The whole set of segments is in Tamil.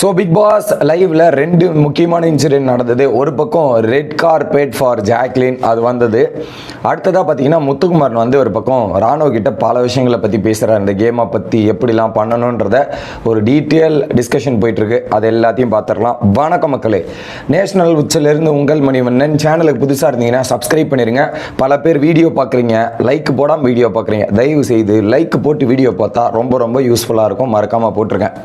ஸோ பிக் பாஸ் லைவ்ல ரெண்டு முக்கியமான இன்சிடென்ட் நடந்தது. ஒரு பக்கம் ரெட் கார்பேட் ஃபார் ஜாக்லின் அது வந்தது. அடுத்ததாக பார்த்தீங்கன்னா முத்துக்குமாரன் வந்து ஒரு பக்கம் ராணுவ கிட்ட பல விஷயங்களை பற்றி பேசுகிறார் இந்த கேமை பற்றி எப்படிலாம் பண்ணணுன்றத ஒரு டீட்டெயில் டிஸ்கஷன் போயிட்டு இருக்கு அது எல்லாத்தையும் பார்த்துடலாம் வணக்கம் மக்களே. நேஷனல் உச்சிலிருந்து உங்கள் மணிவண்ணன். சேனலுக்கு புதுசாக இருந்தீங்கன்னா சப்ஸ்கிரைப் பண்ணிடுங்க பல பேர் வீடியோ பார்க்குறீங்க லைக் போடாமல் வீடியோ பார்க்குறீங்க தயவு செய்து லைக் போட்டு வீடியோ பார்த்தா ரொம்ப ரொம்ப யூஸ்ஃபுல்லாக இருக்கும். மறக்காமல் போட்டிருக்கேன்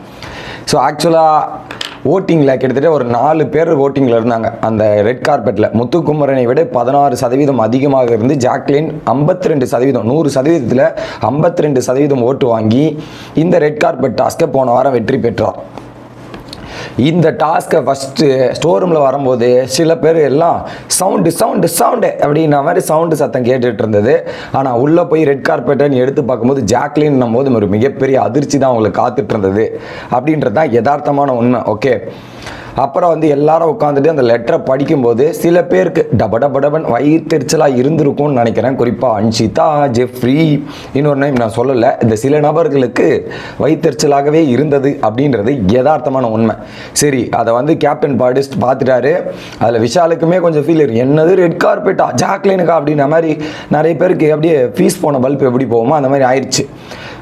ஸோ ஆக்சுவலாக ஓட்டிங்கில் கிட்டத்தட்ட ஒரு நாலு பேர் ஓட்டிங்கில் இருந்தாங்க. அந்த ரெட் கார்பெட்டில் முத்துக்குமரனை விட பதினாறு சதவீதம் அதிகமாக இருந்து ஜாக்லின் ஐம்பத்தி ரெண்டு சதவீதம் நூறு சதவீதத்தில் ஐம்பத்தி ரெண்டு சதவீதம் ஓட்டு வாங்கி இந்த ரெட் கார்பெட் டாஸ்க்கை போன வாரம் வெற்றி பெற்றார். இந்த டாஸ்க்கை ஃபஸ்ட்டு ஸ்டோர் ரூமில் வரும்போது சில பேர் எல்லாம் சவுண்டு சவுண்டு சவுண்டு அப்படின்ன மாதிரி சவுண்டு சத்தம் கேட்டுட்டு இருந்தது. ஆனால் உள்ளே போய் ரெட் கார்பெட்டுன்னு எடுத்து பார்க்கும்போது ஜாக்லின்னும் போது ஒரு மிகப்பெரிய அதிர்ச்சி தான் அவங்களுக்கு காத்துட்டு இருந்தது. அப்படின்றது தான் யதார்த்தமான உண்மை. ஓகே அப்புறம் வந்து எல்லாரும் உட்காந்துட்டு அந்த லெட்டரை படிக்கும்போது சில பேருக்கு டப டப டபன் வயிற்றுச்சலாக இருந்திருக்கும்னு நினைக்கிறேன். குறிப்பாக அன்ஷிதா ஜெஃப்ரி இன்னொரு நேம் நான் சொல்லலை. இந்த சில நபர்களுக்கு வயிற்றுச்சலாகவே இருந்தது அப்படின்றது யதார்த்தமான உண்மை. சரி அதை வந்து கேப்டன் பாடிஸ்ட் பார்த்துட்டாரு அதில் விஷாலுக்குமே கொஞ்சம் ஃபீல் இருக்கு. என்னது ரெட் கார்பெட்டா ஜாக்லினுக்கா அப்படின்ற மாதிரி நிறைய பேருக்கு அப்படியே ஃபீஸ் போன பல்ப் எப்படி போகுமோ அந்த மாதிரி ஆயிடுச்சு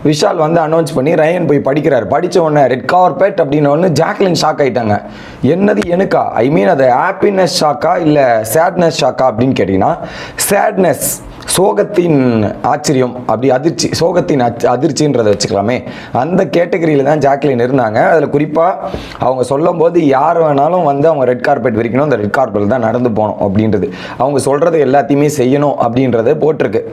விஷால் வந்து அனௌன்ஸ் பண்ணி ரயன் போய் படிக்கிறார். படித்த உடனே ரெட் கார்பெட் அப்படின்னு ஒன்று ஜாக்லின் ஷாக் ஆயிட்டாங்க. என்னது எனக்கா? ஐ மீன் அது ஹாப்பினஸ் ஷாக்கா இல்லை சேட்னஸ் ஷாக்கா அப்படின்னு கேட்டிங்கன்னா சேட்னஸ் சோகத்தின் ஆச்சரியம் அப்படி அதிர்ச்சி சோகத்தின் அச் அதிர்ச்சின்றதை வச்சுக்கலாமே. அந்த கேட்டகரியில் தான் ஜாக்லின் இருந்தாங்க. அதில் குறிப்பாக அவங்க சொல்லும் போது யார் வேணாலும் வந்து அவங்க ரெட் கார்பெட் விரிக்கணும். அந்த ரெட் கார்பெட் தான் நடந்து போகணும் அப்படின்றது. அவங்க சொல்கிறது எல்லாத்தையுமே செய்யணும் அப்படின்றத போட்டிருக்கு.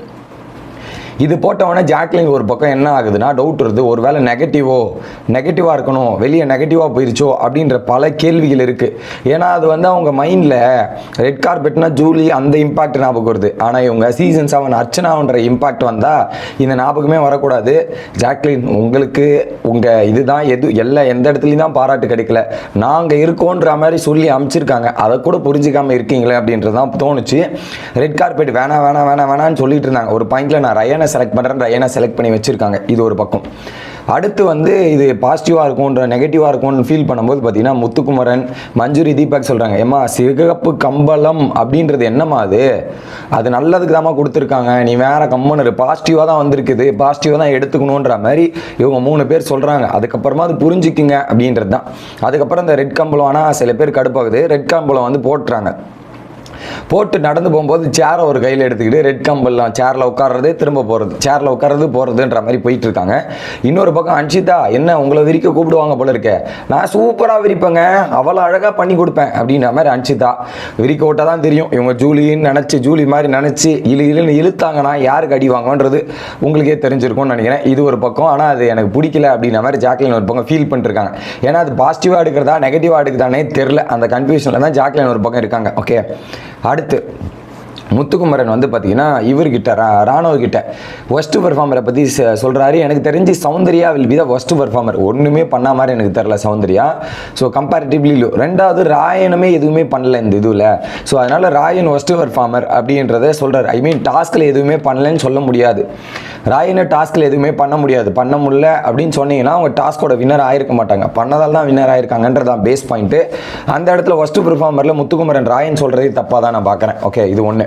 இது போட்டவொடனே ஜாக்லின் ஒரு பக்கம் என்ன ஆகுதுன்னா டவுட் வருது. ஒரு வேளை நெகட்டிவோ நெகட்டிவாக இருக்கணும் வெளியே நெகட்டிவாக போயிருச்சோ அப்படின்ற பல கேள்விகள் இருக்குது ஏன்னா அது வந்து அவங்க மைண்டில் ரெட் கார்பெட்னா ஜூலி அந்த இம்பாக்ட் ஞாபகம் வருது. ஆனால் இவங்க சீசன் செவன் அர்ச்சனான்ற இம்பாக்ட் வந்தால் இந்த ஞாபகமே வரக்கூடாது. ஜாக்லின் உங்களுக்கு உங்கள் இதுதான் எது எல்லா எந்த இடத்துலையும் தான் பாராட்டு கிடைக்கல. நாங்கள் இருக்கோன்ற மாதிரி சொல்லி அமைச்சிருக்காங்க. அதை கூட புரிஞ்சிக்காமல் இருக்கீங்களே அப்படின்றது தான் தோணுச்சு. ரெட் கார்பெட் வேணாம் வேணாம் வேணாம் வேணாம்னு சொல்லிட்டு இருந்தாங்க. ஒரு பாயிண்ட்ல நான் ரயனை செலக்ட் பண்ணுறேன் ரயனை செலக்ட் பண்ணி வச்சிருக்காங்க. இது ஒரு பக்கம். அடுத்து வந்து இது பாசிட்டிவாக இருக்கும்ன்ற நெகட்டிவாக இருக்கும்னு ஃபீல் பண்ணும்போது பார்த்தீங்கன்னா முத்துக்குமரன் மஞ்சுரி தீபக் சொல்கிறாங்க ஏம்மா சிகப்பு கம்பளம் அப்படின்றது என்னம்மா அது? அது நல்லதுக்கு தாம்மா கொடுத்துருக்காங்க. நீ வேற கம்மனு பாசிட்டிவாக தான் வந்திருக்குது. பாசிட்டிவாக தான் எடுத்துக்கணுன்ற மாதிரி இவங்க மூணு பேர் சொல்கிறாங்க அதுக்கப்புறமா அது புரிஞ்சுக்குங்க அப்படின்றது தான் அதுக்கப்புறம் இந்த ரெட் கம்பளம் ஆனால் சில பேர் கடுப்பாகுது. ரெட் கம்பளம் வந்து போட்டுறாங்க. போட்டு நடந்து போகும்போது சேரை ஒரு கையில் எடுத்துக்கிட்டு ரெட் கம்பெல்லாம் சேரில் உட்கார்றது திரும்ப போகிறது சேரில் உட்காரது போகிறதுன்ற மாதிரி போயிட்டு இருக்காங்க. இன்னொரு பக்கம் அன்ஷிதா என்ன உங்களை விரிக்க கூப்பிடுவாங்க போல இருக்கே. நான் சூப்பராக விரிப்பேங்க. அவ்வளோ அழகாக பண்ணி கொடுப்பேன் அப்படின்ற மாதிரி அன்ஷிதா. விரிக்க விட்டால் தான் தெரியும். இவங்க ஜூலின்னு நினச்சி ஜூலி மாதிரி நினச்சி இழு இழுன்னு இழுத்தாங்கன்னா யாருக்கு அடி வாங்கன்றது உங்களுக்கே தெரிஞ்சிருக்கும்னு நினைக்கிறேன். இது ஒரு பக்கம். ஆனால் அது எனக்கு பிடிக்கல அப்படின்ற மாதிரி ஜாக்லின் ஒரு பக்கம் ஃபீல் பண்ணிருக்காங்க ஏன்னா அது பாசிட்டிவாக எடுக்கிறதா நெகட்டிவாக எடுக்குதானே தெரில அந்த கன்ஃபியூஷனில் தான் ஜாக்லின் ஒரு பக்கம் இருக்காங்க. ஓகே அடுத்து முத்துக்குமரன் வந்து பார்த்தீங்கன்னா இவர்கிட்ட ரா ராணுவ ஒஸ்ட் பெர்ஃபார்மரை பற்றி சொல்கிறாரு எனக்கு தெரிஞ்சு Soundarya will be the worst performer ஒன்றுமே பண்ண மாதிரி எனக்கு தெரில சௌந்தர்யா. ஸோ கம்பேரிட்டிவ்லி லோ ரெண்டாவது ராயனுமே எதுவுமே பண்ணல இந்த இதுவில் ஸோ அதனால் ராயன் ஒஸ்ட் பெர்ஃபார்மர் அப்படின்றத சொல்கிறார் ஐ மீன் டாஸ்கில் எதுவுமே பண்ணலன்னு சொல்ல முடியாது. ராயனை டாஸ்கில் எதுவுமே பண்ண முடியாது. பண்ண முடியல அப்படின்னு சொன்னீங்கன்னா அவங்க டாஸ்கோட வின்னர் ஆகிருக்க மாட்டாங்க. பண்ணதால் தான் வின்னர் ஆகிருக்காங்கன்றதான் பேஸ் பாயிண்ட்டு அந்த இடத்துல ஒஸ்ட் பெர்ஃபார்மரில் முத்துக்குமரன் ராயன் சொல்கிறதே தப்பாக தான் நான் பார்க்குறேன் ஓகே இது ஒன்று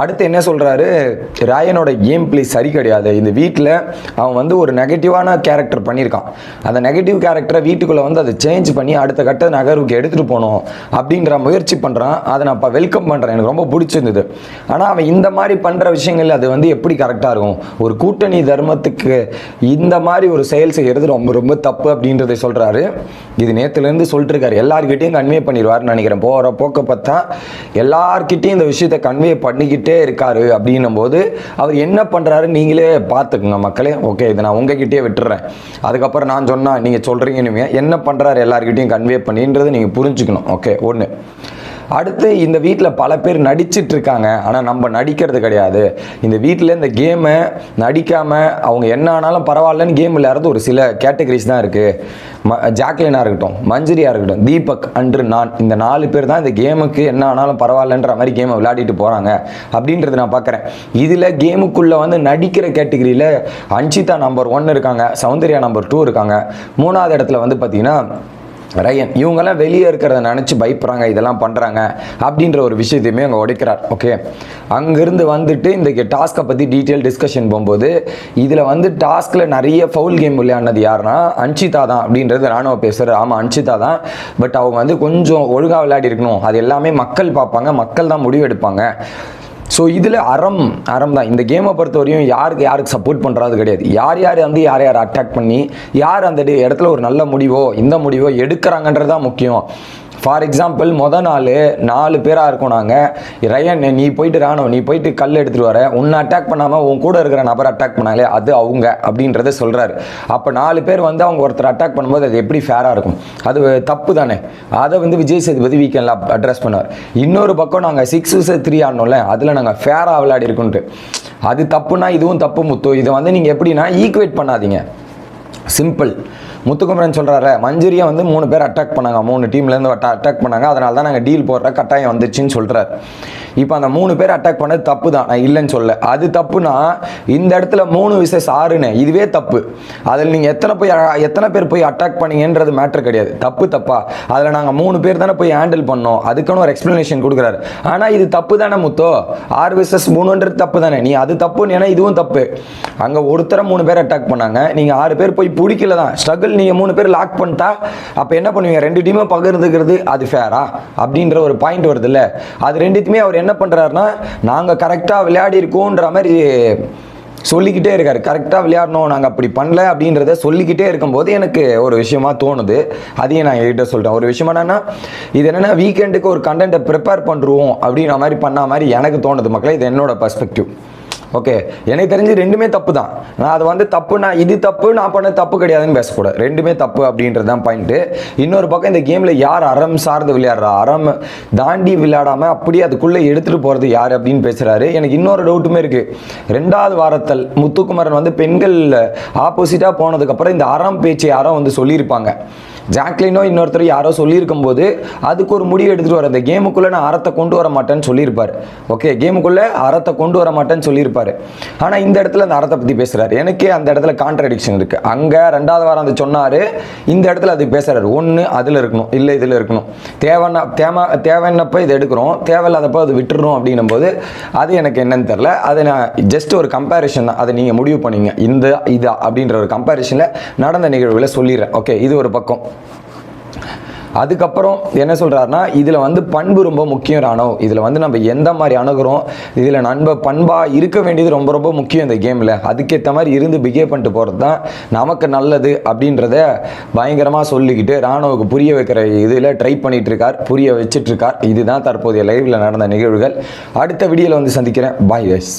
அடுத்து என்ன சொல்கிறாரு ராயனோட கேம் பிளே சரி கிடையாது. இந்த வீட்டில் அவன் வந்து ஒரு நெகட்டிவான கேரக்டர் பண்ணியிருக்கான். அந்த நெகட்டிவ் கேரக்டரை வீட்டுக்குள்ளே வந்து அதை சேஞ்ச் பண்ணி அடுத்த கட்ட நகர்வுக்கு எடுத்துகிட்டு போகணும் அப்படின்ற முயற்சி பண்ணுறான் அதை நான் இப்போ வெல்கம் பண்ணுறேன் எனக்கு ரொம்ப பிடிச்சிருந்தது. ஆனால் அவன் இந்த மாதிரி பண்ணுற விஷயங்கள் அது வந்து எப்படி கரெக்டாக இருக்கும்? ஒரு கூட்டணி தர்மத்துக்கு இந்த மாதிரி ஒரு செயல் செய்கிறது ரொம்ப ரொம்ப தப்பு அப்படின்றத சொல்கிறாரு இது நேற்றுலேருந்து சொல்லிட்டு இருக்காரு எல்லார்கிட்டையும் கன்வே பண்ணிடுவார்னு நினைக்கிறேன். போகிற போக்க பார்த்தா எல்லார்கிட்டையும் இந்த விஷயத்தை கன்வே பண்ணிக்கிட்டு பண்ணிக்கிட்டே இருக்காரு அப்படின்னும் போது அவர் என்ன பண்ணுறாரு நீங்களே பார்த்துக்குங்க மக்களே. ஓகே இதை நான் உங்ககிட்டயே விட்டுறேன். அதுக்கப்புறம் நான் சொன்னால் நீங்கள் சொல்கிறீங்கன்னு என்ன பண்ணுறாரு எல்லாருக்கிட்டையும் கன்வே பண்ணின்றது நீங்கள் புரிஞ்சுக்கணும். ஓகே ஒன்று அடுத்து இந்த வீட்டில் பல பேர் நடிச்சிட்டு இருக்காங்க ஆனால் நம்ம நடிக்கிறது கிடையாது. இந்த வீட்டில் இந்த கேமை நடிக்காமல் அவங்க என்ன ஆனாலும் பரவாயில்லன்னு கேம் விளையாடுறது ஒரு சில கேட்டகரிஸ் தான் இருக்குது ம ஜாக்லினாக இருக்கட்டும் மஞ்சரியாக இருக்கட்டும் தீபக் அன்று நான் இந்த நாலு பேர் தான் இந்த கேமுக்கு என்ன ஆனாலும் பரவாயில்லன்ற மாதிரி கேமை விளையாடிட்டு போகிறாங்க அப்படின்றத நான் பார்க்குறேன் இதில் கேமுக்குள்ளே வந்து நடிக்கிற கேட்டகரியில் அன்ஷிதா நம்பர் ஒன் இருக்காங்க சௌந்தர்யா நம்பர் டூ இருக்காங்க. மூணாவது இடத்துல வந்து பார்த்தீங்கன்னா ரயன் இவங்கெல்லாம் வெளியே இருக்கிறத நினச்சி பயப்படுறாங்க இதெல்லாம் பண்ணுறாங்க அப்படின்ற ஒரு விஷயத்தையுமே அங்கே உடைக்கிறார். ஓகே அங்கேருந்து வந்துட்டு இந்த டாஸ்க்கை பற்றி டீட்டெயில் டிஸ்கஷன் போகும்போது இதில் வந்து டாஸ்கில் நிறைய ஃபவுல் கேம் விளையாடினது யாருன்னா அன்ஷிதா தான் அப்படின்றது ராணுவ பேசுகிறார் ஆமாம் அன்ஷிதா தான். பட் அவங்க வந்து கொஞ்சம் ஒழுங்காக விளையாடி இருக்கணும். அது எல்லாமே மக்கள் பார்ப்பாங்க. மக்கள் தான் முடிவு எடுப்பாங்க ஸோ இதில் அறம் அறம் தான். இந்த கேமை பொறுத்த வரையும் யாருக்கு யாருக்கு சப்போர்ட் பண்ணுறது கிடையாது. யார் யார் வந்து யார் யார் அட்டாக் பண்ணி யார் அந்த இடத்துல ஒரு நல்ல முடிவோ இந்த முடிவோ எடுக்கிறாங்கன்றது தான் முக்கியம். ஃபார் எக்ஸாம்பிள் மொதல் நாள் நாலு பேராக இருக்கோம் நாங்கள் ரயன் நீ போயிட்டு ராணுவ நீ போயிட்டு கல் எடுத்துகிட்டு வர. உன்னை அட்டாக் பண்ணாமல் உன் கூட இருக்கிற நபர் அட்டாக் பண்ணாலே அது அவங்க அப்படின்றத சொல்கிறாரு அப்போ நாலு பேர் வந்து அவங்க ஒருத்தர் அட்டாக் பண்ணும்போது அது எப்படி ஃபேராக இருக்கும்? அது தப்பு தானே? அதை வந்து விஜய் சேதுபதி வீக்கெண்டில் அட்ரஸ் பண்ணார் இன்னொரு பக்கம் நாங்கள் சிக்ஸ் த்ரீ ஆடணும்ல அதில் நாங்கள் ஃபேராக விளையாடி இருக்கோன்ட்டு அது தப்புனா இதுவும் தப்பு முத்து. இதை வந்து நீங்கள் எப்படின்னா ஈக்குவேட் பண்ணாதீங்க. சிம்பிள் முத்துக்குமரன் சொல்கிறார மஞ்சரியை வந்து மூணு பேர் அட்டாக் பண்ணாங்க. மூணு டீம்லேருந்து அட்டாக் பண்ணாங்க. அதனால தான் நாங்கள் டீல் போடுற கட்டாயம் வந்துச்சுன்னு சொல்கிறார் இப்போ அந்த மூணு பேர் அட்டாக் பண்ணது தப்பு தான் நான் இல்லைன்னு சொல்ல அது தப்புனா இந்த இடத்துல மூணு விசஸ் ஆறுன்னு இதுவே தப்பு. அதில் நீங்கள் எத்தனை போய் எத்தனை பேர் போய் அட்டாக் பண்ணீங்கன்றது மேட்ரு கிடையாது. தப்பு தப்பா. அதில் நாங்கள் மூணு பேர் தானே போய் ஹேண்டில் பண்ணோம். அதுக்குன்னு ஒரு எக்ஸ்ப்ளனேஷன் கொடுக்குறாரு. ஆனால் இது தப்பு தானே முத்தோ? ஆறு விசஸ் மூணுன்றது தப்பு தானே? நீ அது தப்புன்னு ஏன்னா இதுவும் தப்பு. அங்கே ஒருத்தரை மூணு பேர் அட்டாக் பண்ணாங்க. நீங்கள் ஆறு பேர் போய் பிடிக்கல தான். ஸ்ட்ரகிள் நீங்கள் மூணு பேர் லாக் பண்ணிட்டா அப்போ என்ன பண்ணுவீங்க? ரெண்டு டீமும் பகிர்ந்துக்கிறது அது ஃபேரா அப்படின்ற ஒரு பாயிண்ட் வருது இல்லை அது ரெண்டுத்துமே அவர் என்ன பண்ணுறாருன்னா நாங்கள் கரெக்டாக விளையாடி இருக்கோன்ற மாதிரி சொல்லிக்கிட்டே இருக்கார். கரெக்டாக விளையாடணும் நாங்கள் அப்படி பண்ணல அப்படின்றத சொல்லிக்கிட்டே இருக்கும்போது எனக்கு ஒரு விஷயமா தோணுது. அதையும் நான் என்கிட்ட சொல்லிட்டேன் ஒரு விஷயம் என்னென்னா இது என்னென்னா வீக்கெண்டுக்கு ஒரு கண்டென்ட்டை ப்ரிப்பேர் பண்ணுறோம் அப்படின்ற மாதிரி பண்ண மாதிரி எனக்கு தோணுது மக்களே. இது என்னோட பர்ஸ்பெக்டிவ் ஓகே. எனக்கு தெரிஞ்சு ரெண்டுமே தப்பு தான் நான் அது வந்து தப்பு நான் இது தப்பு நான் பண்ண தப்பு கிடையாதுன்னு பேசக்கூடாது. ரெண்டுமே தப்பு அப்படின்றது தான் பாயிண்ட்டு இன்னொரு பக்கம் இந்த கேமில் யார் அறம் சார்ந்து விளையாடுறா? அறம் தாண்டி விளையாடாமல் அப்படியே அதுக்குள்ளே எடுத்துகிட்டு போகிறது யார் அப்படின்னு பேசுகிறாரு எனக்கு இன்னொரு டவுட்டுமே இருக்குது ரெண்டாவது வாரத்தல் முத்துக்குமரன் வந்து பெண்கள் ஆப்போசிட்டாக போனதுக்கப்புறம் இந்த அறம் பேச்சு யாரும் வந்து சொல்லியிருப்பாங்க. ஜாக்லினோ இன்னொருத்தர் யாரோ சொல்லியிருக்கும் போது அதுக்கு ஒரு முடிவு எடுத்துகிட்டு வர அந்த கேமுக்குள்ளே நான் அறத்தை கொண்டு வர மாட்டேன்னு சொல்லியிருப்பார். ஓகே கேமுக்குள்ளே அறத்தை கொண்டு வர மாட்டேன்னு சொல்லியிருப்பார். ஆனால் இந்த இடத்துல அந்த அறத்தை பற்றி பேசுகிறார் எனக்கே அந்த இடத்துல கான்ட்ரடிக்ஷன் இருக்குது அங்கே ரெண்டாவது வாரம் அது சொன்னார் இந்த இடத்துல அது பேசுகிறார் ஒன்று அதில் இருக்கணும் இல்லை இதில் இருக்கணும். தேவைன்னா தேவை தேவைன்னப்போ இதை எடுக்கிறோம் தேவையில்லாதப்போ அது விட்டுறோம் அப்படின்னும் போது அது எனக்கு என்னன்னு தெரில அது நான் ஜஸ்ட் ஒரு கம்பேரிஷன் தான். அதை நீங்கள் முடிவு பண்ணிங்க. இந்த இதா அப்படின்ற ஒரு கம்பேரிஷனில் நடந்த நிகழ்வுகளை சொல்லிடுறேன். ஓகே இது ஒரு பக்கம். அதுக்கப்புறம் என்ன சொல்கிறாருன்னா இதில் வந்து பண்பு ரொம்ப முக்கியம் ராணுவம் இதில் வந்து நம்ம எந்த மாதிரி அணுகிறோம் இதில் நண்ப பண்பாக இருக்க வேண்டியது ரொம்ப ரொம்ப முக்கியம் இந்த கேமில் அதுக்கேற்ற மாதிரி இருந்து பிஹேவ் பண்ணிட்டு போகிறது தான் நமக்கு நல்லது அப்படின்றத பயங்கரமாக சொல்லிக்கிட்டு ராணுவுக்கு புரிய வைக்கிற இதில் ட்ரை பண்ணிகிட்டு இருக்கார் புரிய வச்சுட்ருக்கார் இதுதான் தற்போதைய லைவில் நடந்த நிகழ்வுகள். அடுத்த வீடியோவில் வந்து சந்திக்கிறேன். Bye guys